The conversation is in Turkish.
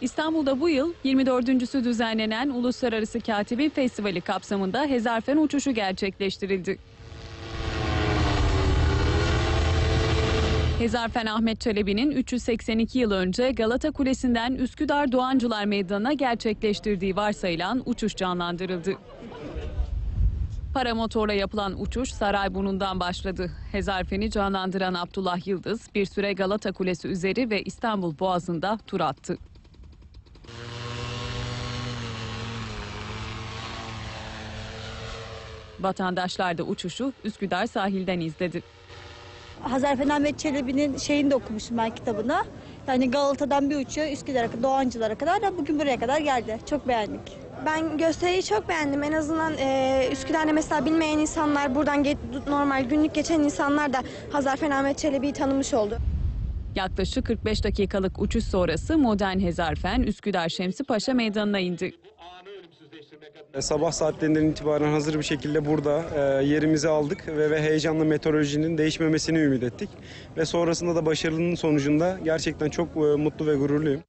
İstanbul'da bu yıl 24.sü düzenlenen Uluslararası Katibin Festivali kapsamında Hezarfen uçuşu gerçekleştirildi. Hezarfen Ahmet Çelebi'nin 382 yıl önce Galata Kulesi'nden Üsküdar Doğancılar Meydanı'na gerçekleştirdiği varsayılan uçuş canlandırıldı. Paramotorla yapılan uçuş Sarayburnu'ndan başladı. Hezarfen'i canlandıran Abdullah Yıldız bir süre Galata Kulesi üzeri ve İstanbul Boğazı'nda tur attı. Vatandaşlar da uçuşu Üsküdar sahilden izledi. Hazarfen Ahmet Çelebi'nin şeyini de okumuşum ben kitabını. Yani Galata'dan bir uçuyor Üsküdar'a, Doğancılar'a kadar da bugün buraya kadar geldi. Çok beğendik. Ben gösteriyi çok beğendim. En azından e, Üsküdar'da mesela bilmeyen insanlar, buradan normal günlük geçen insanlar da Hazarfen Ahmet Çelebi'yi tanımış oldu. Yaklaşık 45 dakikalık uçuş sonrası modern Hezarfen Üsküdar Şemsi Paşa Meydanı'na indi. E, Sabah saatlerinden itibaren hazır bir şekilde burada e, yerimizi aldık ve, ve heyecanla meteorolojinin değişmemesini ümit ettik. Ve sonrasında da başarının sonucunda gerçekten çok e, mutlu ve gururluyum.